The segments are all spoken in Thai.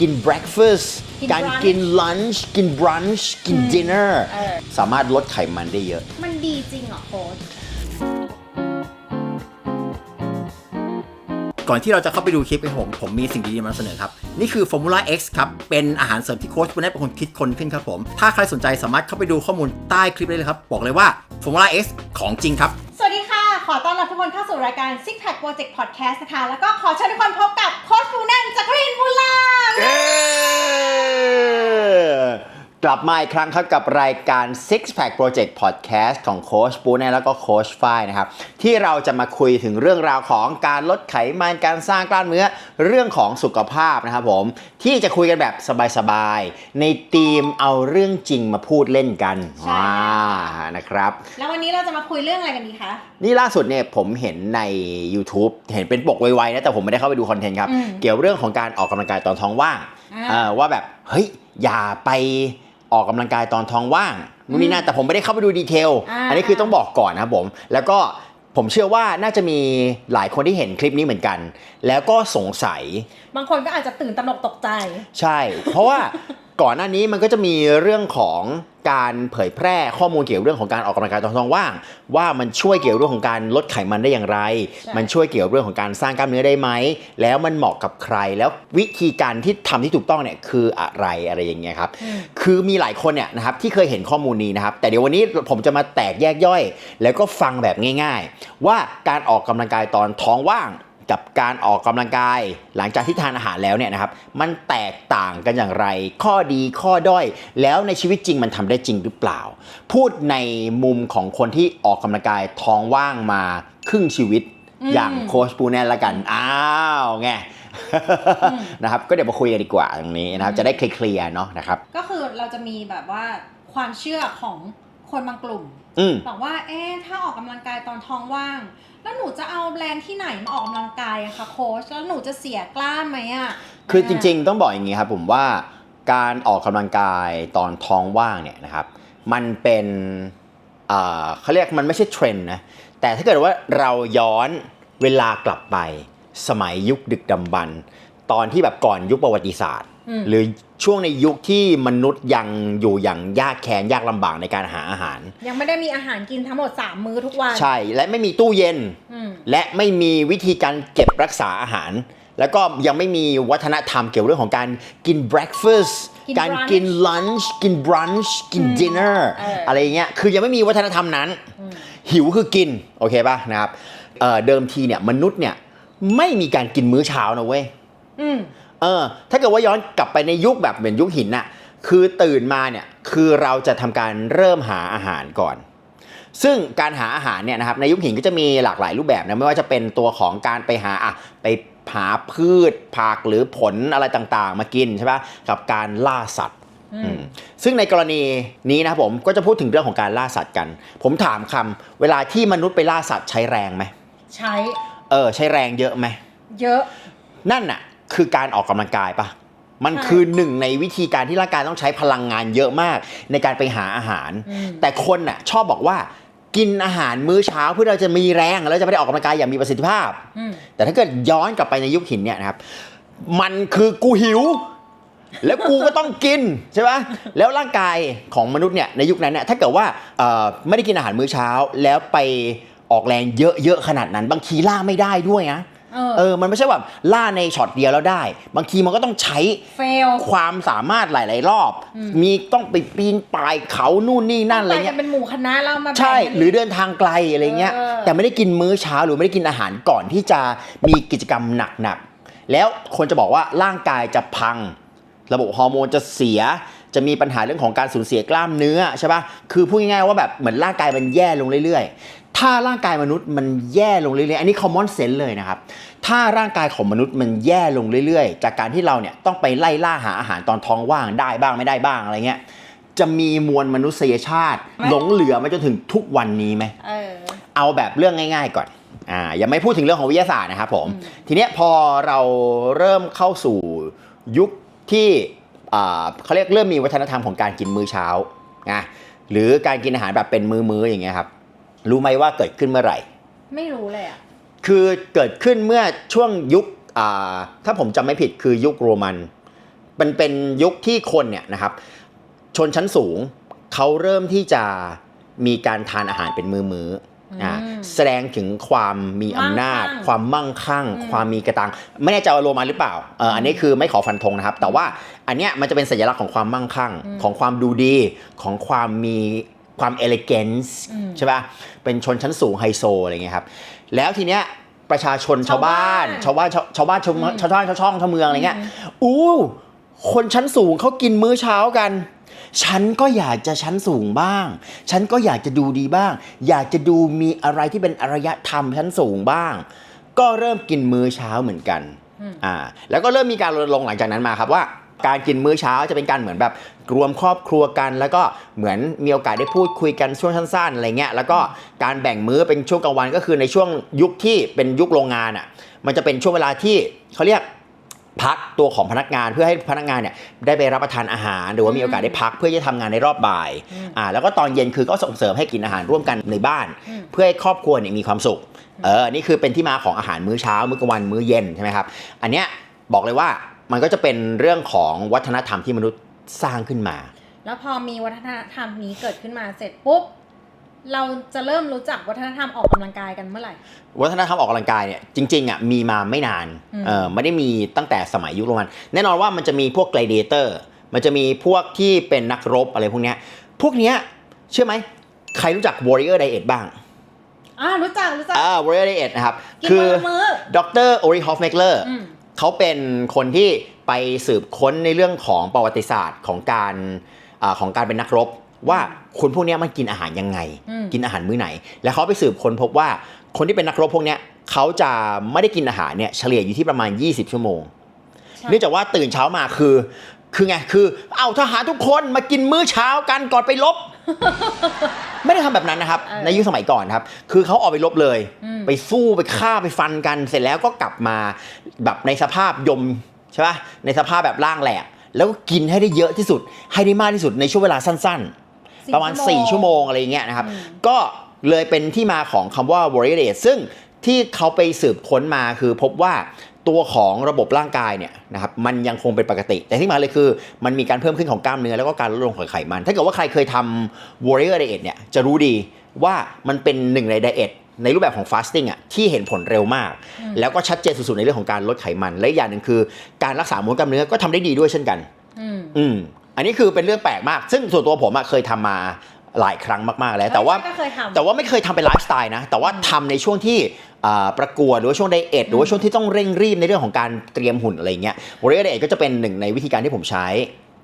กิน breakfast กินการ brunch กิน lunch กิน brunch กิน dinner เออ สามารถลดไขมันได้เยอะ มันดีจริงเหรอโค้ช ก่อนที่เราจะเข้าไปดูคลิปของผมผมมีสิ่งดีๆมานำเสนอครับ นี่คือ Formula X ครับ เป็นอาหารเสริมที่โค้ชคุณได้เป็นคนคิดค้นขึ้นครับผม ถ้าใครสนใจสามารถเข้าไปดูข้อมูลใต้คลิปได้เลยครับ บอกเลยว่า Formula X ของจริงครับสวัสดีค่ะข อต้อนรับทุกคนเข้าสู่รายการ Six Pack Project Podcast นะคะ แล้วก็ขอเชิญทุกคนพบกับโค้ชฟูนันจักรินบุลา กลับมาอีกครั้งครับกับรายการ Six Pack Project Podcast ของโค้ชปูเน่แล้วก็โค้ชฝ้ายนะครับ ที่เราจะมาคุยถึงเรื่องราวของการลดไขมันการสร้างกล้ามเนื้อเรื่องของสุขภาพนะครับผม ที่จะคุยกันแบบสบายๆ ในธีมเอาเรื่องจริงมาพูดเล่นกันใช่ว้านะครับ แล้ววันนี้เราจะมาคุยเรื่องอะไรกันดีคะนี่ล่าสุดเนี่ยผมเห็นใน YouTube เห็นเป็นปกไวๆนะแต่ผมไม่ได้เข้าไปดูคอนเทนต์ครับอืมเกี่ยวเรื่องของการออกกำลังกายตอนท้องว่างอ่าเออว่าแบบเฮ้ยอย่าไป ออกกำลังกายตอนท้องว่างนู่นนี่นั่นแต่ผมไม่ได้เข้าไปดูดีเทลอ่าอันนี้คือต้องบอกก่อนนะครับผมแล้วก็ผมเชื่อว่าน่าจะมีหลายคนที่เห็นคลิปนี้เหมือนกัน แล้วก็สงสัย บางคนก็อาจจะตื่นตระหนกตกใจ ใช่ เพราะว่า ก่อนหน้านี้มันก็จะมีเรื่องของการเผยแพร่ข้อมูลเกี่ยวกับเรื่องของการออกกำลังกายตอนท้องว่าง ว่ามันช่วยเกี่ยวกับเรื่องของการลดไขมันได้อย่างไรใช่มันช่วยเกี่ยวกับเรื่องของการสร้างกล้ามเนื้อได้ไหม แล้วมันเหมาะกับใคร แล้ววิธีการที่ทำที่ถูกต้องเนี่ยคืออะไรอะไรอย่างเงี้ยครับอืมคือมีหลายคนเนี่ยนะครับที่เคยเห็นข้อมูลนี้นะครับ แต่เดี๋ยววันนี้ผมจะมาแตกแยกย่อย แล้วก็ฟังแบบง่าย ๆ ว่าการออกกำลังกายตอนท้องว่าง กับการออกกำลังกาย หลังจากที่ทานอาหารแล้วเนี่ยนะครับมันแตกต่างกันอย่างไร ข้อดีข้อด้อย แล้วในชีวิตจริงมันทำได้จริงหรือเปล่า พูดในมุมของคนที่ออกกำลังกายท้องว่างมาครึ่งชีวิตอืมอย่างโค้ชปูแนนละกัน อ้าวไงนะครับก็เดี๋ยวมาคุยกันดีกว่าตรงนี้นะครับจะได้เคลียร์ๆเนาะนะครับ ก็คือเราจะมีแบบว่าความเชื่อของคนบางกลุ่มอืมบอกว่าเอ๊ะถ้าออกกำลังกายตอนท้องว่าง แล้วหนูจะเอาแบรงที่ไหนมาออกกำลังกายอะคะโค้ชแล้วหนูจะเสียกล้ามไหมอะคือจริงๆ ต้องบอกอย่างนี้ครับผมว่าการออกกำลังกายตอนท้องว่างเนี่ยนะครับ มันเป็นเขาเรียกมันไม่ใช่เทรนด์นะแต่ถ้าเกิดว่าเราย้อนเวลากลับไปสมัยยุคดึกดำบรรตอนที่แบบก่อนยุคประวัติศาสตร์ หรือช่วงในยุคที่มนุษย์ยังอยู่อย่างยากแค้นยากลำบากในการหาอาหาร ยังไม่ได้มีอาหารกินทั้งหมด 3 มื้อทุกวัน ใช่และไม่มีตู้เย็นอืมและไม่มีวิธีการเก็บรักษาอาหาร แล้วก็ยังไม่มีวัฒนธรรมเกี่ยวเรื่องของการกิน breakfast กินการ brunch กิน lunch กิน brunch กินอืม dinner เออออะไรอย่างเงี้ยคือยังไม่มีวัฒนธรรมนั้นอืมหิวคือกิน โอเคป่ะนะครับเอ่อเดิมทีเนี่ยมนุษย์เนี่ยไม่มีการกินมื้อเช้านะเว้ยอืม เออ ถ้าเกิดว่าย้อนกลับไปในยุคแบบเหมือนยุคหินน่ะ คือตื่นมาเนี่ย คือเราจะทำการเริ่มหาอาหารก่อน ซึ่งการหาอาหารเนี่ยนะครับ ในยุคหินก็จะมีหลากหลายรูปแบบนะ ไม่ว่าจะเป็นตัวของการไปหาอะไปหาพืชผักหรือผลอะไรต่างๆ มากินใช่ปะกับการล่าสัตว์อืมอืมซึ่งในกรณีนี้นะครับผมก็จะพูดถึงเรื่องของการล่าสัตว์กัน ผมถามคำเวลาที่มนุษย์ไปล่าสัตว์ใช้แรงไหมใช้ เออ ใช้แรงเยอะไหมเยอะ นั่นน่ะ คือการออกกำลังกายปะมันใช่คือหนึ่งในวิธีการที่ร่างกายต้องใช้พลังงานเยอะมากในการไปหาอาหารอืมแต่คนน่ะชอบบอกว่ากินอาหารมื้อเช้าเพื่อเราจะมีแรงแล้วจะไม่ได้ออกกำลังกายอย่างมีประสิทธิภาพอืมแต่ถ้าเกิดย้อนกลับไปในยุคหินเนี่ยนะครับ มันคือกูหิว แล้วกูก็ต้องกินใช่ปะแล้วร่างกายของมนุษย์เนี่ยในยุคนั้นเนี่ยถ้าเกิดว่าเอ่อไม่ได้กินอาหารมื้อเช้า แล้วไปออกแรงเยอะๆขนาดนั้น บางทีล่าไม่ได้ด้วยนะ เออ เออ มันไม่ใช่แบบล่าในช็อตเดียวแล้วได้ บางทีมันก็ต้องใช้เฟลความสามารถหลาย ๆ รอบอืมมีต้องไปปีนป่ายเขานู่นนี่นั่นอะไรไปกัเงี้นยเป็นหมู่คณะเรามาใช่ แบ่งกัน หรือเดินทางไกลอะไรเงี้ย เออ แต่ไม่ได้กินมื้อเช้าหรือไม่ได้กินอาหารก่อนที่จะมีกิจกรรมหนัก ๆ แล้วคนจะบอกว่าร่างกายจะพัง ระบบฮอร์โมนจะเสีย จะมีปัญหาเรื่องของการสูญเสียกล้ามเนื้อใช่ปะคือพูดง่ายๆว่าแบบเหมือนร่างกายมันแย่ลงเรื่อย ๆ ถ้าร่างกายมนุษย์มันแย่ลงเรื่อยๆ อันนี้ common sense เลยนะครับ ถ้าร่างกายของมนุษย์มันแย่ลงเรื่อยๆ จากการที่เราเนี่ยต้องไปไล่ล่าหาอาหารตอนท้องว่างได้บ้างไม่ได้บ้างอะไรเงี้ย จะมีมวลมนุษยชาติ หลงเหลือมาจนถึงทุกวันนี้ไหม เออ เอาแบบเรื่องง่าย ๆ ก่อน อ่า ยังไม่พูดถึงเรื่องของวิทยาศาสตร์นะครับผมอืมทีเนี้ยพอเราเริ่มเข้าสู่ยุคที่อ่าเขาเรียกเริ่มมีวัฒนธรรมของการกินมื้อเช้านะหรือการกินอาหารแบบเป็นมื้อๆอย่างเงี้ยครับ รู้ไหมว่าเกิดขึ้นเมื่อไหร่ ไม่รู้เลยอะ คือเกิดขึ้นเมื่อช่วงยุคอ่าถ้าผมจำไม่ผิดคือยุคโรมันเป็นเป็นยุคที่คนเนี่ยนะครับ ชนชั้นสูงเขาเริ่มที่จะมีการทานอาหารเป็นมือมือๆอ่าอืมแสดงถึงความมีอำนาจมั่งคั่งความมั่งคั่งอืมความมีกระตัง ไม่แน่ใจว่าโรมันหรือเปล่าเอออันนี้คือไม่ขอฟันธงนะครับ แต่ว่าอันเนี้ยมันจะเป็นสัญลักษณ์ของความมั่งคั่งอืมของความดูดี ของความมี ความเอลิเกนส์อืมใช่ป่ะเป็นชนชั้นสูงไฮโซอะไรเงี้ยครับ แล้วทีเนี้ยประชาชนชาวบ้าน ชาวบ้านชาวชาวบ้านชาวอืมชาวบ้านชาวช่องชาวเมืองอะไรเงี้ยอืมอู้คนชั้นสูงเขากินมื้อเช้ากัน ฉันก็อยากจะชั้นสูงบ้าง ฉันก็อยากจะดูดีบ้าง อยากจะดูมีอะไรที่เป็นอารยธรรมชั้นสูงบ้าง ก็เริ่มกินมื้อเช้าเหมือนกันอืมอ่าแล้วก็เริ่มมีการรณรงค์หลังจากนั้นมาครับว่า การกินมื้อเช้าจะเป็นการเหมือนแบบรวมครอบครัวกัน แล้วก็เหมือนมีโอกาสได้พูดคุยกันช่วงสั้นๆอะไรเงี้ยแล้วก็การแบ่งมื้อเป็นช่วงกลางวันก็คือในช่วงยุคที่เป็นยุคโรงงานอะมันจะเป็นช่วงเวลาที่เขาเรียกพักตัวของพนักงานเพื่อให้พนักงานเนี่ยได้ไปรับประทานอาหาร หรือว่ามีโอกาสได้พักเพื่อจะทำงานในรอบบ่ายอ่าแล้วก็ตอนเย็นคือก็ส่งเสริมให้กินอาหารร่วมกันในบ้าน เพื่อให้ครอบครัวเนี่ยมีความสุขเออนี่คือเป็นที่มาของอาหารมื้อเช้า มื้อกลางวันมื้อเย็นใช่ไหมครับอันเนี้ยบอกเลยว่า มันก็จะเป็นเรื่องของวัฒนธรรมที่มนุษย์สร้างขึ้นมา แล้วพอมีวัฒนธรรมนี้เกิดขึ้นมาเสร็จปุ๊บเราจะเริ่มรู้จักวัฒนธรรมออกกำลังกายกันเมื่อไหร่ วัฒนธรรมออกกำลังกายเนี่ยจริงๆอะมีมาไม่นานอืมเออไม่ได้มีตั้งแต่สมัยยุคโรมัน แน่นอนว่ามันจะมีพวก gladiator มันจะมีพวกที่เป็นนักรบอะไรพวกเนี้ย พวกเนี้ยเชื่อไหมใครรู้จัก warrior diet บ้างอ่ารู้จักรู้จักอ่า warrior diet นะครับกินคืวัอนละมื้อดรโอริฮอฟเมกเลอร์อืม เขาเป็นคนที่ไปสืบค้นในเรื่องของประวัติศาสตร์ของการอาของการเป็นนักรบ ว่าคนพวกเนี้ยมันกินอาหารยังไงอืมกินอาหารมื้อไหน แล้วเขาไปสืบค้นพบว่าคนที่เป็นนักรบพวกเนี้ยเขาจะไม่ได้กินอาหารเนี่ยเฉลี่ยอยู่ที่ประมาณ 20 ชั่วโมงใช่เนื่องจากว่าตื่นเช้ามาคือ คือไงคือ เอาทหารทุกคนมากินมื้อเช้ากันก่อนไปรบไม่ได้ทำแบบนั้นนะครับเออในยุคสมัยก่อนครับ คือเขาออกไปรบเลยอืมไปสู้ไปฆ่าไปฟันกัน เสร็จแล้วก็กลับมา แบบในสภาพยมใช่ปะในสภาพแบบร่างแหลกแล้วก็กินให้ได้เยอะที่สุด ให้ได้มากที่สุดในช่วงเวลาสั้น ๆ ประมาณ 4 ชั่วโมงอะไรอย่างเงี้ยนะครับอืมก็เลยเป็นที่มาของคำว่า warrior diet ซึ่งที่เขาไปสืบค้นมาคือพบว่าตัวของระบบร่างกายเนี่ยนะครับมันยังคงเป็นปกติ แต่ที่มาเลยคือมันมีการเพิ่มขึ้นของกล้ามเนื้อแล้วก็การลดลงของไขมัน ถ้าเกิดว่าใครเคยทำ warrior diet เนี่ยจะรู้ดีว่ามันเป็นหนึ่งใน diet ในรูปแบบของ fasting อะที่เห็นผลเร็วมากอืมแล้วก็ชัดเจนสุดๆ ในเรื่องของการลดไขมัน และอีกอย่างหนึ่งคือการรักษามวลกล้ามเนื้อก็ทำได้ดีด้วยเช่นกันอืมอืมอันนี้คือเป็นเรื่องแปลกมาก ซึ่งส่วนตัวผมอะเคยทำมาหลายครั้งมากๆแล้ว แต่ว่าก็เคยทำแต่ว่าไม่เคยทำเป็นไลฟ์สไตล์นะ แต่ว่าทำในช่วงที่อ่าประกวดหรือว่าช่วงไดเอทหรือว่าช่วงที่ต้องเร่งรีบในเรื่องของการเตรียมหุ่นอะไรเงี้ยวอริเอเอทก็จะเป็นหนึ่งในวิธีการที่ผมใช้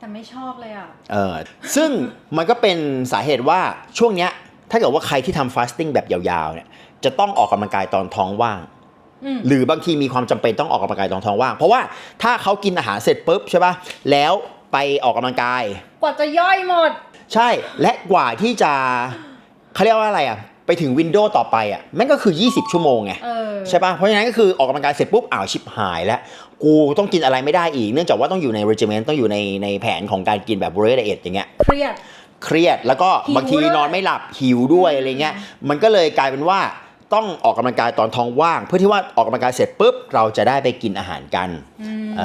แต่ไม่ชอบเลยอะเออซึ่งมันก็เป็นสาเหตุว่าช่วงเนี้ยถ้าเกิดว่าใครที่ทำฟาสติ้งแบบยาวๆเนี่ย จะต้องออกกำลังกายตอนท้องว่างอืมหรือบางทีมีความจำเป็นต้องออกกำลังกายตอนท้องว่าง เพราะว่าถ้าเขากินอาหารเสร็จปุ๊บใช่ปะแล้วไปออกกำลังกาย กว่าจะย่อยหมด ใช่และกว่าที่จะเขาเรียกว่าอะไรอะไปถึงวินโดว์ต่อไปอะแม่งก็คือ 20 ชั่วโมงไงเออใช่ปะเพราะฉะนั้นก็คือออกกำลังกายเสร็จปุ๊บอ้าวชิบหายแล้ว กูต้องกินอะไรไม่ได้อีก เนื่องจากว่าต้องอยู่ใน regimen ต้องอยู่ในในแผนของการกินแบบ b r e a d diet อย่างเงี้ยเครียดเครียดแล้วก็หิวบางทีด้วยนอนไม่หลับหิวด้วยอะไรเงี้ยมันก็เลยกลายเป็นว่า ต้องออกกำลังกายตอนท้องว่าง เพื่อที่ว่าออกกำลังกายเสร็จปุ๊บเราจะได้ไปกินอาหารกันอืมเอ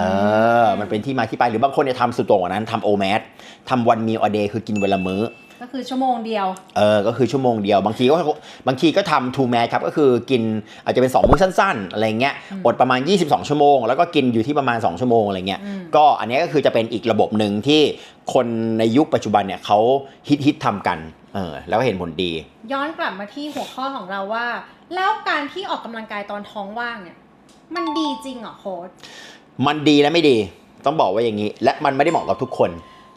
อมันเป็นที่มาที่ไปหรือบางคนเนี่ยทำสุดโต่งกว่านั้นทำโอแมสทำวันมีอเดย์คือกินวันละมื้อก็คือชั่วโมงเดียว เออ ก็คือชั่วโมงเดียว บางทีก็บางทีก็ทำทูแมสครับ ก็คือกินอาจจะเป็น 2 มื้อสั้น ๆ อะไรเงี้ย อดประมาณ 22 ชั่วโมง แล้วก็กินอยู่ที่ประมาณ 2 ชั่วโมงอะไรเงี้ยอืมก็อันนี้ก็คือจะเป็นอีกระบบหนึ่งที่คนในยุคปัจจุบันเนี่ยเขาฮิตฮิตๆทำกัน เออ แล้วก็เห็นผลดี ย้อนกลับมาที่หัวข้อของเราว่า แล้วการที่ออกกำลังกายตอนท้องว่างเนี่ย มันดีจริงเหรอโค้ชมันดีและไม่ดี ต้องบอกว่าอย่างนี้ และมันไม่ได้เหมาะกับทุกคน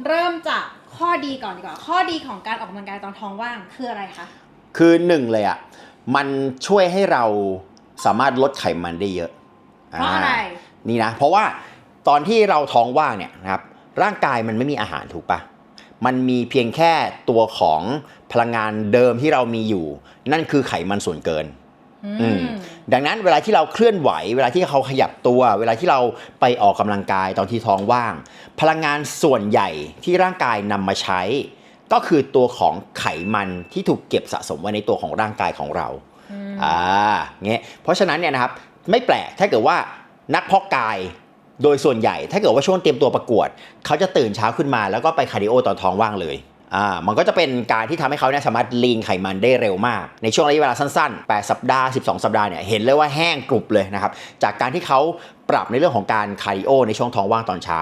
เริ่มจากข้อดีก่อนดีกว่า ข้อดีของการออกกำลังกายตอนท้องว่างคืออะไรคะ คือหนึ่งเลยอะ มันช่วยให้เราสามารถลดไขมันได้เยอะ เพราะอะไร นี่นะ เพราะว่าตอนที่เราท้องว่างเนี่ยนะครับ ร่างกายมันไม่มีอาหารถูกปะ มันมีเพียงแค่ตัวของพลังงานเดิมที่เรามีอยู่ นั่นคือไขมันส่วนเกินอือืมมดังนั้นเวลาที่เราเคลื่อนไหว เวลาที่เขาขยับตัว เวลาที่เราไปออกกำลังกายตอนที่ท้องว่าง พลังงานส่วนใหญ่ที่ร่างกายนำมาใช้ ก็คือตัวของไขมันที่ถูกเก็บสะสมไว้ในตัวของร่างกายของเราอืมอ่าเงี้ยเพราะฉะนั้นเนี่ยนะครับไม่แปลกถ้าเกิดว่านักเพาะกาย โดยส่วนใหญ่ถ้าเกิดว่าช่วงเตรียมตัวประกวด เขาจะตื่นเช้าขึ้นมาแล้วก็ไปคาร์ดิโอตอนท้องว่างเลยอ่ามันก็จะเป็นการที่ทำให้เขาเนี่ยสามารถลีนไขมันได้เร็วมาก ในช่วงระยะเวลาสั้นๆ 8 สัปดาห์ 12 สัปดาห์เนี่ยเห็นเลยว่าแห้งกรุบเลยนะครับ จากการที่เขาปรับในเรื่องของการคาร์ดิโอในช่วงท้องว่างตอนเช้า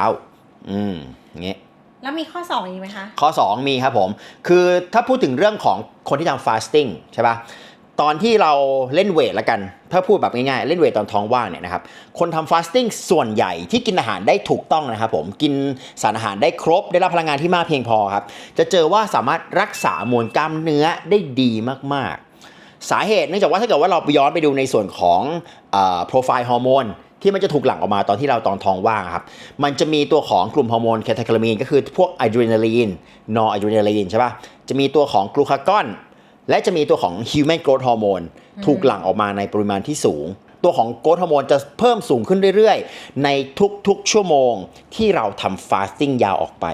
อืมอย่างเงี้ยแล้วมีข้อสองอีกไหมคะ ข้อ 2 มีครับผม คือถ้าพูดถึงเรื่องของคนที่ทำฟาสติ้งใช่ปะ ตอนที่เราเล่นเวทละกัน ถ้าพูดแบบง่ายๆ เล่นเวทตอนท้องว่างเนี่ยนะครับ คนทำฟาสติ้งส่วนใหญ่ที่กินอาหารได้ถูกต้องนะครับผม กินสารอาหารได้ครบ ได้รับพลังงานที่มากเพียงพอครับ จะเจอว่าสามารถรักษามวลกล้ามเนื้อได้ดีมากๆ สาเหตุเนื่องจากว่าถ้าเกิดว่าเราย้อนไปดูในส่วนของโปรไฟล์ฮอร์โมนที่มันจะถูกหลั่งออกมาตอนที่เราตอนท้องว่างครับ มันจะมีตัวของกลุ่มฮอร์โมนแคทาคาลามีนก็คือพวกอะดรีนาลีน นอร์อะดรีนาลีนใช่ปะจะมีตัวของกลูคากอน และจะมีตัวของฮิวแมนโกรทฮอร์โมนถูกหลั่งออกมาในปริมาณที่สูง ตัวของโกรทฮอร์โมนจะเพิ่มสูงขึ้นเรื่อยๆ ในทุกๆ ชั่วโมงที่เราทำฟาสติ้งยาวออกไป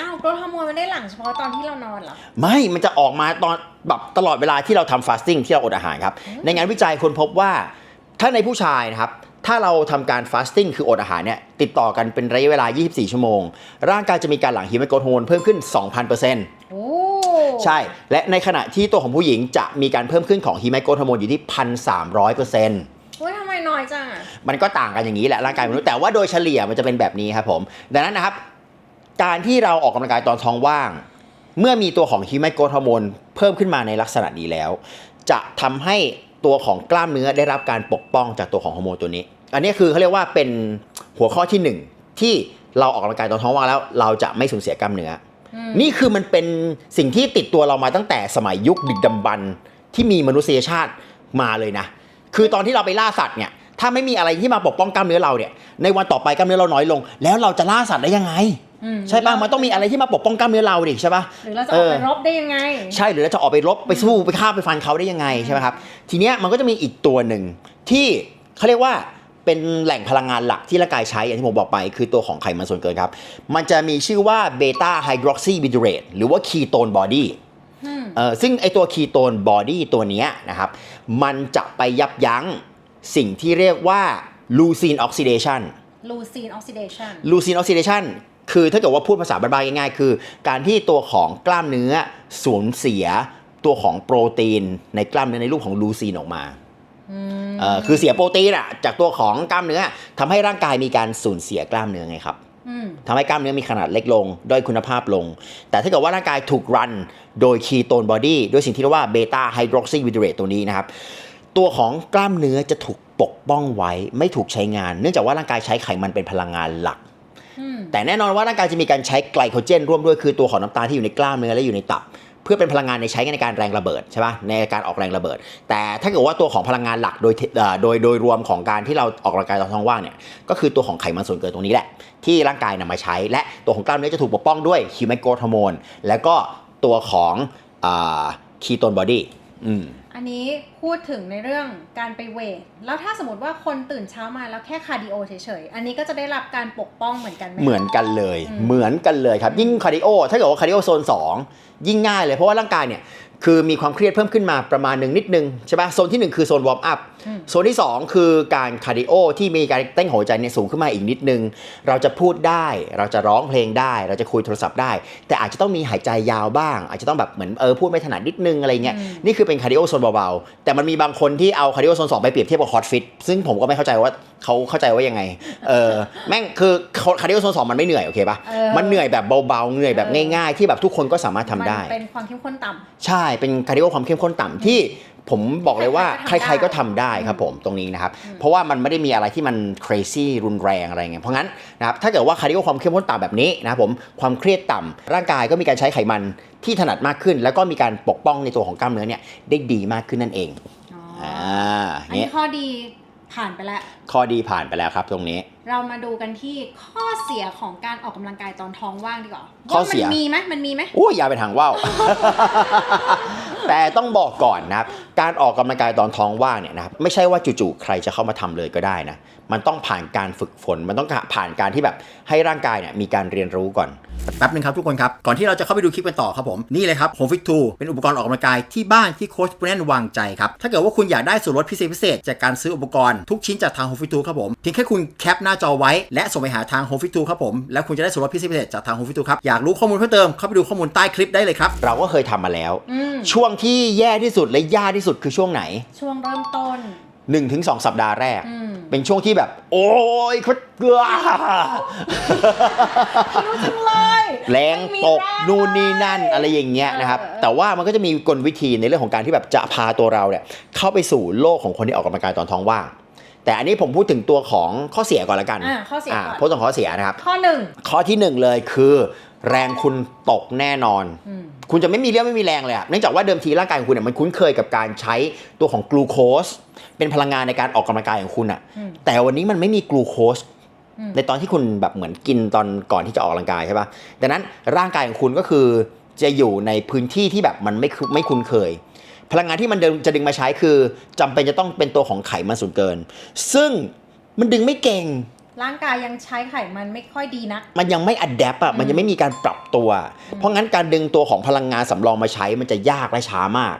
อ้าวโกรทฮอร์โมนมันได้หลั่งเฉพาะตอนที่เรานอนเหรอ ไม่มันจะออกมาตอนแบบตลอดเวลาที่เราทำฟาสติ้งที่เราอดอาหารครับ ในงานวิจัยคนพบว่าถ้าในผู้ชายนะครับถ้าเราทำการฟาสติ้งคืออดอาหารเนี่ยติดต่อกันเป็นระยะเวลา 24 ชั่วโมง ร่างกายจะมีการหลั่งฮิวแมนโกรทฮอร์โมนเพิ่มขึ้น 2,000%โอ้ ใช่ และในขณะที่ตัวของผู้หญิงจะมีการเพิ่มขึ้นของฮิวแมนโกรทฮอร์โมนอยู่ที่1,300%โอ้ยทำไมน้อยจังอะมันก็ต่างกันอย่างนี้แหละร่างกายมนุษย์แต่ว่าโดยเฉลี่ยมันจะเป็นแบบนี้ครับผม ดังนั้นนะครับ การที่เราออกกำลังกายตอนท้องว่าง เมื่อมีตัวของฮิวแมนโกรทฮอร์โมนเพิ่มขึ้นมาในลักษณะนี้แล้ว จะทำให้ตัวของกล้ามเนื้อได้รับการปกป้องจากตัวของฮอร์โมนตัวนี้ อันนี้คือเขาเรียกว่าเป็นหัวข้อที่หนึ่งที่เราออกกำลังกายตอนท้องว่างแล้ว เราจะไม่สูญเสียกล้ามเนื้ออม นี่คือมันเป็นสิ่งที่ติดตัวเรามาตั้งแต่สมัยยุคดึกดำบรรพ์ที่มีมนุษยชาติมาเลยนะ คือตอนที่เราไปล่าสัตว์เนี่ยถ้าไม่มีอะไรที่มาปกป้องกล้ามเนื้อเราเนี่ย ในวันต่อไปกล้ามเนื้อเราน้อยลง แล้วเราจะล่าสัตว์ได้ยังไงอืมใช่ปะมันต้องมีอะไรที่มาปกป้องกล้ามเนื้อเราดิใช่ปะหรือเราจะออกไปเออรบได้ยังไง ใช่หรือเราจะออกไปรบไปสู้ไปฆ่าไปฟันเขาได้ยังไงใช่ไหมครับ ทีเนี้ยมันก็จะมีอีกตัวหนึ่งที่เขาเรียกว่า เป็นแหล่งพลังงานหลักที่ร่างกายใช้อย่างที่ผมบอกไปคือตัวของไขมันส่วนเกินครับ มันจะมีชื่อว่าเบต้าไฮดรอกซีบิทูเรตหรือว่าคีโตนบอดี้อืมเออซึ่งไอตัวคีโตนบอดี้ตัวเนี้ยนะครับมันจะไปยับยั้งสิ่งที่เรียกว่าลูซีนออกซิเดชันลูซีนออกซิเดชันลูซีนออกซิเดชันคือถ้าเกิดว่าพูดภาษาบ้านๆง่ายๆ คือ การที่ตัวของกล้ามเนื้อสูญเสียตัวของโปรตีนในกล้ามเนื้อในรูปของลูซีนออกมาเออ คือเสียโปรตีนอะจากตัวของกล้ามเนื้อทำให้ร่างกายมีการสูญเสียกล้ามเนื้อไงครับอืมทำให้กล้ามเนื้อมีขนาดเล็กลง ด้อยคุณภาพลง แต่ถ้าเกิดว่าร่างกายถูกรันโดยคีโตนบอดี้ด้วยสิ่งที่เรียกว่าเบต้าไฮดรอกซีวิตเรตตัวนี้นะครับ ตัวของกล้ามเนื้อจะถูกปกป้องไว้ไม่ถูกใช้งาน เนื่องจากว่าร่างกายใช้ไขมันเป็นพลังงานหลักอืมแต่แน่นอนว่าร่างกายจะมีการใช้ไกลโคเจนร่วมด้วยคือตัวของน้ำตาลที่อยู่ในกล้ามเนื้อและอยู่ในตับเพื่อเป็นพลังงานในใช้ในการแรงระเบิดใช่ปะในการออกแรงระเบิด แต่ถ้าเกิดว่าตัวของพลังงานหลักโดยโดยโดยรวมของการที่เราออกกำลังกายตอนท้องว่างเนี่ยก็คือตัวของไขมันส่วนเกินตรงนี้แหละ ที่ร่างกายนำมาใช้ และตัวของกล้ามเนื้อจะถูกปกป้องด้วยฮิวแมนโกรทฮอร์โมนแล้วก็ตัวของคีโตนบอดี้อันนี้ พูดถึงในเรื่องการไปเวท แล้วถ้าสมมติว่าคนตื่นเช้ามาแล้วแค่คาร์ดิโอเฉยๆ อันนี้ก็จะได้รับการปกป้องเหมือนกันไหม เหมือนกันเลยอืมเหมือนกันเลยครับ ยิ่งคาร์ดิโอ ถ้าเกิดว่าคาร์ดิโอโซน 2 ยิ่งง่ายเลย เพราะว่าร่างกายเนี่ยคือมีความเครียดเพิ่มขึ้นมาประมาณหนึ่งนิดนึงใช่ปะโซนที่ 1 คือโซนวอร์มอัพอืมโซนที่ 2 คือการคาร์ดิโอที่มีการเต้นหัวใจเนี่ยสูงขึ้นมาอีกนิดนึง เราจะพูดได้ เราจะร้องเพลงได้ เราจะคุยโทรศัพท์ได้ แต่อาจจะต้องมีหายใจยาวบ้าง อาจจะต้องแบบเหมือนเออพูดไม่ถนัดนิดนึงอะไรเงี้ยอืมนี่คือเป็นคาร์ดิโอโซนเบาๆ แต่มันมีบางคนที่เอาคาร์ดิโอโซน2ไปเปรียบเทียบกับคอร์ดฟิตซึ่งผมก็ไม่เข้าใจว่าเขาเข้าใจว่ายังไงเออแม่งคือคาร์ดิโอโซน2มันไม่เหนื่อยโอเคปะเออมันเหนื่อยแบบเบาๆเหนื่อยแบบเออง่ายๆ ที่แบบทุกคนก็สามารถทำได้มันเป็นความเข้มข้นต่ำใช่เป็นคาร์ดิโอความเข้มข้นต่ำที่ผมบอกเลยว่าใคใครรๆๆก็ก็ทำทำได้ได้ครับผมตรงนี้นะครับอืมเพราะว่ามันไม่ได้มีอะไรที่มัน crazy รุนแรงอะไรเงี้ยเพราะงั้นนะครับถ้าเกิดว่าคาร์ดิโอความเข้มข้นต่ำแบบนี้นะครับผมความเครียดต่ำร่างกายก็มีการใช้ไขมันที่ถนัดมากขึ้น แล้วก็มีการปกป้องในตัวของกล้ามเนื้อเนี่ยได้ดีมากขึ้นนั่นเองอ๋ออ่าอันเนี่นี้ยข้อดีผ่านไปแล้ว ข้อดีผ่านไปแล้วครับตรงนี้ เรามาดูกันที่ข้อเสียของการออกกำลังกายตอนท้องว่างดีกว่าข้อเสียว่ามันมีไหมมันมีไหมโอ้ยอยาไปทางว่าวแต่ต้องบอกก่อนนะครับการออกกำลังกายตอนท้องว่างเนี่ยนะครับไม่ใช่ว่าจู่ๆใครจะเข้ามาทำเลยก็ได้นะมันต้องผ่านการฝึกฝน มันต้องผ่านการที่แบบให้ร่างกายเนี่ยมีการเรียนรู้ก่อนแป๊บนึงครับทุกคนครับ ก่อนที่เราจะเข้าไปดูคลิปกันต่อครับผม นี่เลยครับ Home Fit 2เป็นอุปกรณ์ออกกำลังกายที่บ้านที่โค้ชปุณแนนวางใจครับ ถ้าเกิดว่าคุณอยากได้ส่วนลดพิเศษพิเศษจากการซื้ออุปกรณ์ทุกชิ้นจากทาง Home Fit 2ครับผมเพียงแค่คุณแคปหน้าจอไว้ และส่งไปหาทาง Home Fit 2ครับผม แล้วคุณจะได้ส่วนลดพิเศษพิเศษจากทาง Home Fit 2ครับ อยากรู้ข้อมูลเพิ่มเติมเข้าไปดูข้อมูลใต้คลิปได้เลยครับ เราก็เคยทำมาแล้ว อืมช่วงที่แย่ที่สุดและยากที่สุดคือช่วงไหน ช่วงเริ่มต้น 1-2 สัปดาห์แรก อืมเป็นช่วงที่แบบ โอ้ยเขาเกลือ รู้จังเลยแรงตกไม่มีแรงนู่นนี่นั่นอะไรอย่างเงี้ยนะครับ เออ แต่ว่ามันก็จะมีกลวิธีในเรื่องของการที่แบบจะพาตัวเราเนี่ยเข้าไปสู่โลกของคนที่ออกกำลังกายตอนท้องว่าง แต่อันนี้ผมพูดถึงตัวของข้อเสียก่อนละกันอ่าข้อเสียก่อนพูดถึงข้อเสียนะครับ ข้อหนึ่งข้อที่หนึ่งเลยคือ แรงคุณตกแน่นอน อืม คุณจะไม่มีเรี่ยวไม่มีแรงเลยอะเนื่องจากว่าเดิมทีร่างกายของคุณเนี่ยมันคุ้นเคยกับการใช้ตัวของกลูโคสเป็นพลังงานในการออกกำลังกายของคุณอะอืมแต่วันนี้มันไม่มีกลูโคสอืม ในตอนที่คุณแบบเหมือนกินตอนก่อนที่จะออกกำลังกายใช่ปะดังนั้นร่างกายของคุณก็คือจะอยู่ในพื้นที่ที่แบบมันไม่คุ้นไม่คุ้นเคย พลังงานที่มันเดินจะดึงมาใช้คือจำเป็นจะต้องเป็นตัวของไขมันส่วนเกิน ซึ่งมันดึงไม่เก่ง ร่างกายยังใช้ไขมันไม่ค่อยดีนักมันยังไม่อัดแอปอะมันยังไม่มีการปรับตัว เพราะงั้นการดึงตัวของพลังงานสำรองมาใช้มันจะยากและช้ามาก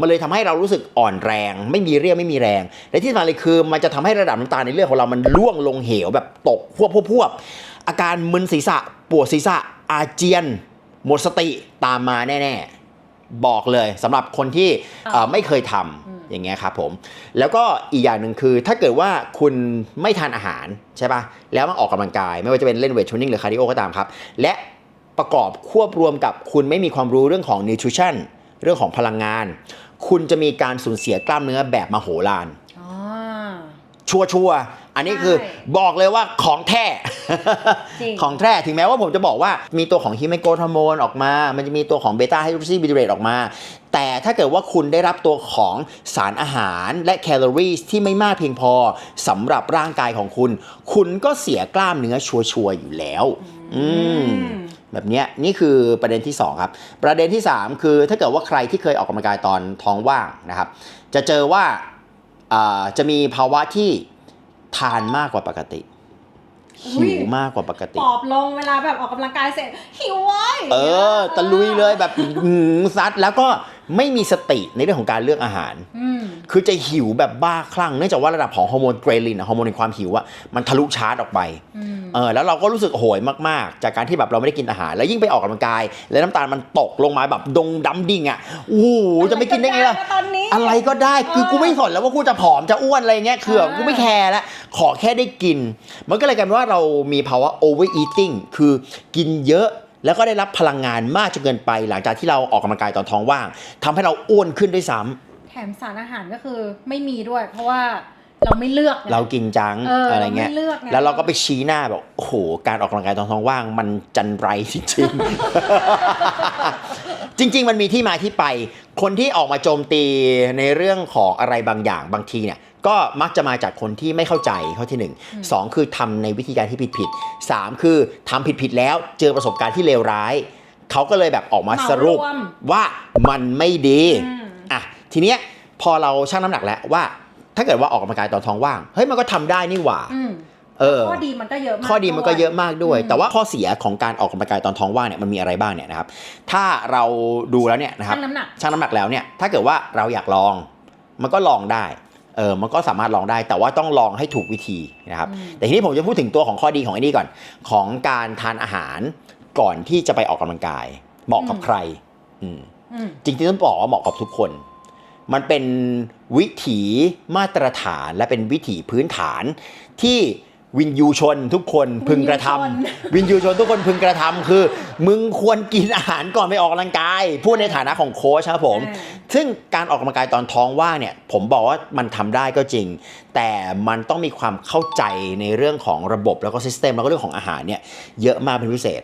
มันเลยทำให้เรารู้สึกอ่อนแรง ไม่มีเรี่ยวไม่มีแรง และที่สำคัญเลยคือ มันจะทำให้ระดับน้ำตาลในเลือดของเรามันล่วงลงเหวแบบตกพวบพวบพวบอาการมึนศีรษะปวดศีรษะอาเจียน หมดสติตามมาแน่ ๆ บอกเลยสำหรับคนที่เอ่อไม่เคยทำอย่างเงี้ยครับผม แล้วก็อีกอย่างหนึ่งคือ ถ้าเกิดว่าคุณไม่ทานอาหารใช่ปะแล้วมาออกกำลังกาย ไม่ว่าจะเป็นเล่นเวทเทรนนิ่งหรือคาร์ดิโอก็ตามครับ และประกอบควบรวมกับคุณไม่มีความรู้เรื่องของนิวทริชั่นเรื่องของพลังงาน คุณจะมีการสูญเสียกล้ามเนื้อแบบมโหฬารอ๋อชัวชัวร์ๆ อันนี้คือใช่บอกเลยว่าของแท้จริงของแท้ถึงแม้ว่าผมจะบอกว่ามีตัวของฮิเมโกรทฮอร์โมนออกมา มันจะมีตัวของเบต้าไฮดรอกซีบิทูเรตออกมา แต่ถ้าเกิดว่าคุณได้รับตัวของสารอาหารและแคลอรี่ที่ไม่มากเพียงพอสำหรับร่างกายของคุณ คุณก็เสียกล้ามเนื้อชัวร์ๆอยู่แล้ว อืมแบบเนี้ยนี่คือประเด็นที่ 2 ครับ ประเด็นที่ 3 คือถ้าเกิดว่าใครที่เคยออกกำลังกายตอนท้องว่างนะครับ จะเจอว่าอ่าจะมีภาวะที่ ทานมากกว่าปกติอุ๊ยหิวมากกว่าปกติ ปอบลงเวลาแบบออกกำลังกายเสร็จหิวเว้ยเออ ตะลุยเลยแบบหืมซัดแล้วก็ ไม่มีสติในเรื่องของการเลือกอาหารอืมคือจะหิวแบบบ้าคลั่งเนื่องจากว่าระดับของฮอร์โมนเกรลินอะฮอร์โมนในความหิวอะมันทะลุชาร์จออกไปอืมเออแล้วเราก็รู้สึกโหยมากๆ จากการที่แบบเราไม่ได้กินอาหาร แล้วยิ่งไปออกกำลังกาย แล้วน้ำตาลมันตกลงมาแบบดงดำดิ่งอะโอ้โหจะไม่กินได้ไงล่ะตอนนี้อะไรก็ได้คือกูไม่สนแล้วว่ากูจะผอมจะอ้วนอะไรเงี้ยคือแบบอ่ากูไม่แคร์แล้วขอแค่ได้กิน มันก็เลยกลายเป็นว่าเรามีภาวะ overeating คือกินเยอะ แล้วก็ได้รับพลังงานมากจนเกินไป หลังจากที่เราออกกำลังกายตอนท้องว่างทำให้เราอ้วนขึ้นด้วยซ้ำแถมสารอาหารก็คือไม่มีด้วย เพราะว่า เราไม่เลือกไงเรากินจังเออออะไรเงี้ยไม่เลือกไงแล้วเราก็ไปชี้หน้าแบบโอ้โหการออกกำลังกายตอนท้องว่าง มันจันไรจริงๆจริง ๆ มันมีที่มาที่ไป คนที่ออกมาโจมตีในเรื่องของอะไรบางอย่างบางทีเนี่ยก็มักจะมาจากคนที่ไม่เข้าใจข้อที่หนึ่งสองคือทำในวิธีการที่ผิดผิดๆสามคือทำผิดผิดๆแล้วเจอประสบการณ์ที่เลวร้าย เขาก็เลยแบบออกมาสรุปเหมารวมว่ามันไม่ดีอืมอะทีเนี้ยพอเราชั่งน้ำหนักแล้วว่า ถ้าเกิดว่าออกกำลังกายตอนท้องว่างเฮ้ยมันก็ทำได้นี่หว่าอืมเออข้อดีมันก็เยอะมากข้อดีมันก็เยอะมากด้วยอืมแต่ว่าข้อเสียของการออกกำลังกายตอนท้องว่างเนี่ยมันมีอะไรบ้างเนี่ยนะครับ ถ้าเราดูแล้วเนี่ยนะครับชั่งน้ำหนักชั่งน้ำหนักแล้วเนี่ยถ้าเกิดว่าเราอยากลอง มันก็ลองได้เออมันก็สามารถลองได้ แต่ว่าต้องลองให้ถูกวิธีนะครับอืมแต่ทีนี้ผมจะพูดถึงตัวของข้อดีของไอ้นี่ก่อน ของการทานอาหารก่อนที่จะไปออกกำลังกาย เหมาะกับใครอืมอืมจริงๆต้องบอกว่าเหมาะกับทุกคน มันเป็นวิถีมาตรฐานและเป็นวิถีพื้นฐาน ที่วินยูชนทุกคนพึงกระทำวินยูชนทุกคนพึงกระทำคือ มึงควรกินอาหารก่อนไปออกกำลังกาย พูดในฐานะของโค้ชครับผมอ่าซึ่งการออกกำลังกายตอนท้องว่างเนี่ย ผมบอกว่ามันทำได้ก็จริง แต่มันต้องมีความเข้าใจในเรื่องของระบบแล้วก็ซิสเต็มแล้วก็เรื่องของอาหารเนี่ยเยอะมากเป็นพิเศษ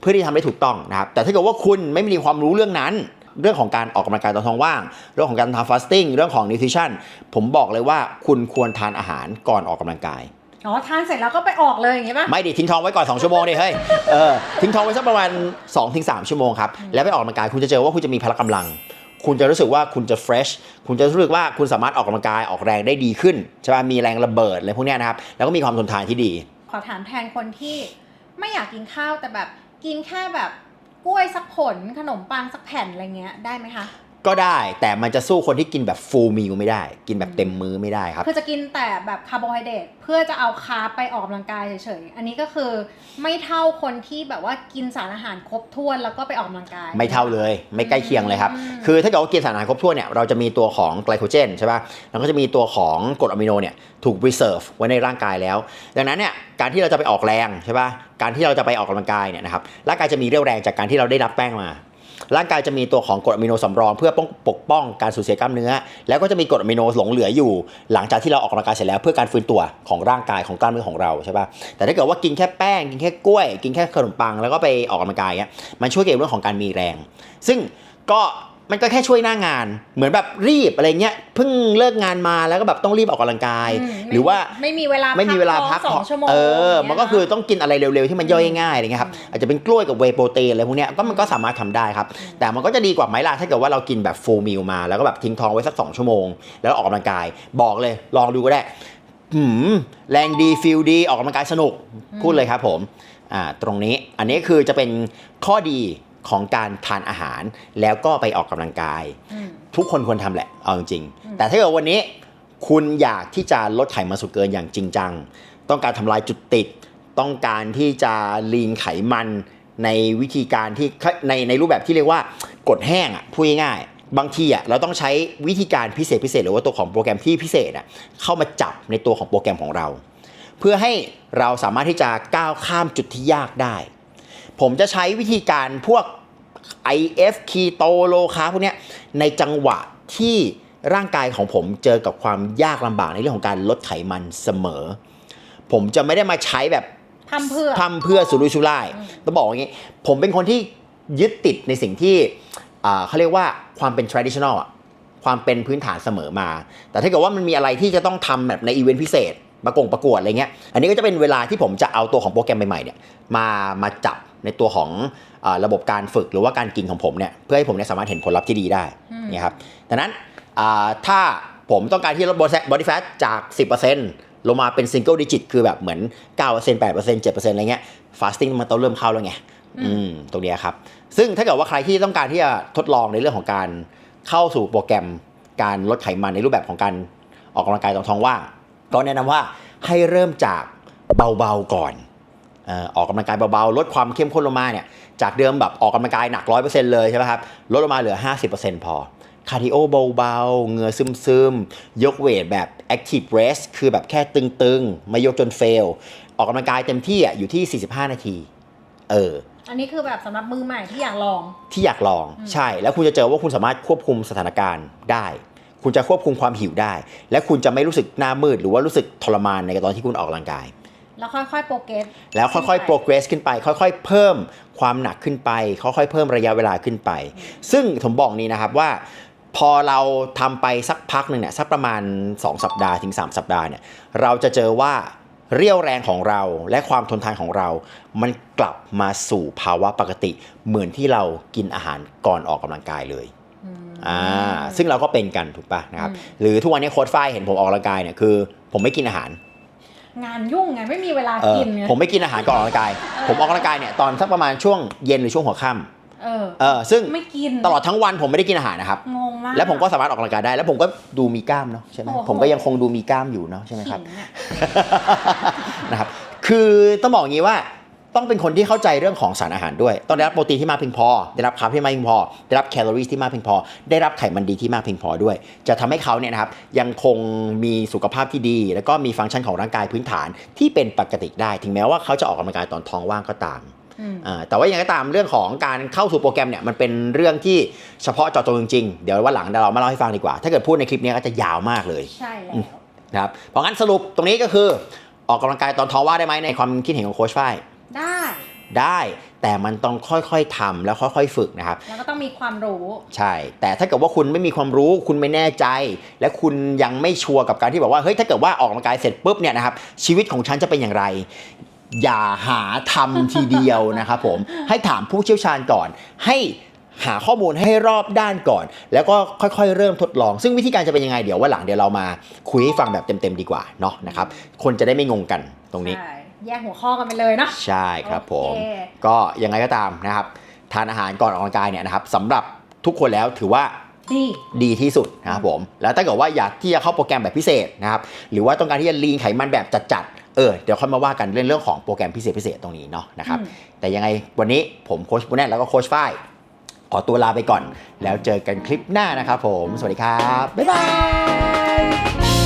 เพื่อที่ทำได้ถูกต้องนะครับ แต่ถ้าเกิดว่าคุณไม่มีความรู้เรื่องนั้น เรื่องของการออกกำลังกายตอนท้องว่าง เรื่องของการทำฟาสติ้งเรื่องของนิวทริชั่นผมบอกเลยว่าคุณควรทานอาหารก่อนออกกำลังกายอ๋อทานเสร็จแล้วก็ไปออกเลยอย่างงี้ป่ะไม่ดิทิ้งท้องไว้ก่อน 2 ชั่วโมงดิเฮ้ยเออทิ้งท้องไว้สักประมาณ2-3ชั่วโมงครับแล้วไปออกกำลังกายคุณจะเจอว่าคุณจะมีพละกำลัง คุณจะรู้สึกว่าคุณจะ fresh คุณจะรู้สึกว่าคุณสามารถออกกำลังกายออกแรงได้ดีขึ้นใช่ป่ะมีแรงระเบิดอะไรพวกเนี้ยนะครับแล้วก็มีความทนทานที่ดี ขอถามแทนคนที่ไม่อยากกินข้าวแต่แบบกินแค่แบบ กล้วยสักผลขนมปังสักแผ่นอะไรเงี้ยได้ไหมคะ ก็ได้แต่มันจะสู้คนที่กินแบบฟูลมิลไม่ได้ กินแบบเต็มมื้อไม่ได้ครับ คือจะกินแต่แบบคาร์โบไฮเดรตเพื่อจะเอาคาร์บไปออกกำลังกายเฉยๆ อันนี้ก็คือไม่เท่าคนที่แบบว่ากินสารอาหารครบถ้วนแล้วก็ไปออกกำลังกาย ไม่เท่าเลย ไม่ใกล้เคียงเลยครับอืมคือถ้าเกิดว่ากินสารอาหารครบถ้วนเนี่ยเราจะมีตัวของไกลโคเจนใช่ป่ะแล้วก็จะมีตัวของกรดอะมิโนเนี่ยถูก reserve ไว้ในร่างกายแล้ว ดังนั้นเนี่ยการที่เราจะไปออกแรงใช่ป่ะการที่เราจะไปออกกำลังกายเนี่ยนะครับร่างกายจะมีเรี่ยวแรงจากการที่เราได้รับแป้งมา ร่างกายจะมีตัวของกรดอะมิโนสำรอง เพื่อป้องปกป้องการสูญเสียกล้ามเนื้อ แล้วก็จะมีกรดอะมิโนหลงเหลืออยู่ หลังจากที่เราออกกำลังกายเสร็จแล้วเพื่อการฟื้นตัวของร่างกายของกล้ามเนื้อของเราใช่ป่ะแต่ถ้าเกิดว่ากินแค่แป้งกินแค่กล้วย กินแค่ขนมปัง แล้วก็ไปออกกำลังกายเนี่ยมันช่วยเกี่ยวกับเรื่องของการมีแรง ซึ่งก็ มันก็แค่ช่วยหน้างาน เหมือนแบบรีบอะไรเงี้ยเพิ่งเลิกงานมาแล้วก็แบบต้องรีบออกกำลังกายอืมหรือว่าไม่มีเวลาไม่มีเวลาพักท้องสองชั่วโมงเออย่างเงี้ยมันก็คือต้องกินอะไรเร็วๆที่มันย่อยง่ายๆอะไรเงี้ยครับอืมอาจจะเป็นกล้วยกับเวย์โปรตีนอะไรพวกเนี้ยก็มันก็สามารถทำได้ครับ แต่มันก็จะดีกว่าไหมล่ะถ้าเกิดว่าเรากินแบบฟูลมิลมาแล้วก็แบบทิ้งท้องไว้สัก2ชั่วโมง แล้วออกกำลังกาย บอกเลยลองดูก็ได้หืมแรงดีฟิลดีออกกำลังกายสนุกพูดเลยครับผมอ่าตรงนี้อันนี้คือจะเป็นข้อดี ของการทานอาหาร แล้วก็ไปออกกำลังกายอืมทุกคนควรทำแหละเอาจริงอืมๆแต่ถ้าเกิดวันนี้คุณอยากที่จะลดไขมันส่วนเกินอย่างจริงจัง ต้องการทำลายจุดติด ต้องการที่จะลีนไขมันในวิธีการที่ในในรูปแบบที่เรียกว่ากดแห้งอะพูดง่ายๆบางทีอะเราต้องใช้วิธีการพิเศษพิเศษ หรือว่าตัวของโปรแกรมที่พิเศษอะเข้ามาจับในตัวของโปรแกรมของเรา เพื่อให้เราสามารถที่จะก้าวข้ามจุดที่ยากได้ ผมจะใช้วิธีการพวก IF Keto Low Carb พวกเนี้ยในจังหวะที่ร่างกายของผมเจอกับความยากลำบากในเรื่องของการลดไขมันเสมอ ผมจะไม่ได้มาใช้แบบทำเพื่อทำเพื่อสุรุ่ยสุร่ายอืมต้องบอกอย่างนี้ ผมเป็นคนที่ยึดติดในสิ่งที่อ่าเขาเรียกว่าความเป็น traditional อะความเป็นพื้นฐานเสมอมา แต่ถ้าเกิดว่ามันมีอะไรที่จะต้องทำแบบในอีเวนต์พิเศษประกงประกวดอะไรเงี้ย อันนี้ก็จะเป็นเวลาที่ผมจะเอาตัวของโปรแกรมใหม่ๆเนี่ยมามาจับ ในตัวของอาระบบการฝึกหรือว่าการกินของผมเนี่ยเพื่อให้ผมเนี่ยสามารถเห็นผลลัพธ์ที่ดีได้อืมเนี่ยครับดังนั้นอ่าถ้าผมต้องการที่จะลดบอดี้แฟทจาก 10%ลงมาเป็นซิงเกิลดิจิตคือแบบเหมือน 9% 8% 7%อะไรเงี้ยฟาสติ้งมันต้องเริ่มเข้าแล้วไงอืมตรงเนี้ยครับ ซึ่งถ้าเกิดว่าใครที่ต้องการที่จะทดลองในเรื่องของการเข้าสู่โปรแกรมการลดไขมันในรูปแบบของการออกกำลังกายตอนท้องว่างก็แนะนำว่าให้เริ่มจากเบาๆก่อนเอ่อออกกำลังกายเบาๆ ลดความเข้มข้นลงมาเนี่ย จากเดิมแบบออกกำลังกายหนัก100%เลยใช่ไหมครับ ลดลงมาเหลือ50%พอ คาร์ดิโอเบาๆ เหงื่อซึมๆ ยกเวทแบบ active rest คือแบบแค่ตึงๆ ไม่ยกจนเฟล ออกกำลังกายเต็มที่อะอยู่ที่ 45 นาที เออ อันนี้คือแบบสำหรับมือใหม่ที่อยากลอง ที่อยากลองอืมใช่ แล้วคุณจะเจอว่าคุณสามารถควบคุมสถานการณ์ได้ คุณจะควบคุมความหิวได้ และคุณจะไม่รู้สึกหน้ามืดหรือว่ารู้สึกทรมานในตอนที่คุณออกกำลังกาย แล้วค่อยๆโปรเกรสแล้วค่อยๆ progress ขึ้นไป ค่อยๆ เพิ่มความหนักขึ้นไป ค่อยๆ เพิ่มระยะเวลาขึ้นไป ซึ่งผมบอกนี้นะครับว่า พอเราทำไปสักพักหนึ่งเนี่ยสักประมาณ 2 สัปดาห์ถึง 3 สัปดาห์เนี่ยเราจะเจอว่าเรี่ยวแรงของเราและความทนทานของเรา มันกลับมาสู่ภาวะปกติ เหมือนที่เรากินอาหารก่อนออกกำลังกายเลยอืมอ่าซึ่งเราก็เป็นกันถูกปะนะครับอืมหรือทุกวันนี้โค้ดฝ้ายเห็นผมออกกำลังกายเนี่ยคือ ผมไม่กินอาหาร งานยุ่งไงไม่มีเวลาเออกินไง ผมไม่กินอาหารก่อนออกกำลังกาย ผมออกกำลังกายเนี่ยตอนสักประมาณช่วงเย็นหรือช่วงหัวค่เออำเออซึ่งไม่กินตลอดทั้งวันผมไม่ได้กินอาหารนะครับ งงมาก แล้วผมก็สามารถออกกำลังกายได้ แล้วผมก็ดูมีกล้ามเนาะใช่ไหมโอ้โห ผมก็ยังคงดูมีกล้ามอยู่เนาะใช่ไหมครับ ขิงอะ นะครับ คือต้องบอกอย่างนี้ว่า ต้องเป็นคนที่เข้าใจเรื่องของสารอาหารด้วย ต้องได้รับโปรตีนที่มากเพียงพอ ได้รับคาร์บที่มากเพียงพอ ได้รับแคลอรี่ที่มากเพียงพอ ได้รับไขมันดีที่มากเพียงพอด้วย จะทำให้เขาเนี่ยนะครับยังคงมีสุขภาพที่ดี แล้วก็มีฟังก์ชันของร่างกายพื้นฐานที่เป็นปกติได้ ถึงแม้ว่าเขาจะออกกำลังกายตอนท้องว่างก็ตามอืมอ่าแต่ว่าอย่างไรก็ตามเรื่องของการเข้าสู่โปรแกรมเนี่ยมันเป็นเรื่องที่เฉพาะเจาะจงจริงๆ เดี๋ยววันหลังเรามาเล่าให้ฟังดีกว่า ถ้าเกิดพูดในคลิปนี้ก็จะยาวมากเลยใช่แล้วนะครับเพราะงั้นสรุปตรงนี้ก็คือ ออกกำลังกายตอนท้องว่างได้ไหมในความคิดเห็นของโค้ชฝ้าย ได้ ได้แต่มันต้องค่อยๆทำแล้วค่อยๆฝึกนะครับ แล้วก็ต้องมีความรู้ ใช่ แต่ถ้าเกิดว่าคุณไม่มีความรู้ คุณไม่แน่ใจ และคุณยังไม่ชัวร์กับการที่บอกว่าเฮ้ยถ้าเกิดว่าออกกำลังกายเสร็จปุ๊บเนี่ยนะครับชีวิตของฉันจะเป็นอย่างไรอย่าหาทำทีเดียวนะครับผมให้ถามผู้เชี่ยวชาญก่อน ให้หาข้อมูลให้รอบด้านก่อน แล้วก็ค่อยๆ เริ่มทดลอง ซึ่งวิธีการจะเป็นยังไงเดี๋ยวว่าหลังเดี๋ยวเรามาคุยให้ฟังแบบเต็มๆดีกว่าเนาะนะครับคนจะได้ไม่งงกันตรงนี้ใช่ แยกหัวข้อกันไปเลยเนาะใช่ครับผมโอเคก็ยังไงก็ตามนะครับ ทานอาหารก่อนออกกำลังกายเนี่ยนะครับสำหรับทุกคนแล้วถือว่าดีดีที่สุดนะครับผม แล้วถ้าเกิดว่าอยากที่จะเข้าโปรแกรมแบบพิเศษนะครับ หรือว่าต้องการที่จะลีนไขมันแบบจัดๆ เออ เดี๋ยวค่อยมาว่ากันเรื่องเรื่องของโปรแกรมพิเศษพิเศษตรงนี้เนาะนะครับอืมแต่ยังไงวันนี้ผมโค้ชปุณแนทแล้วก็โค้ชฝ้ายขอตัวลาไปก่อน แล้วเจอกันคลิปหน้านะครับผม สวัสดีครับ บ๊ายบาย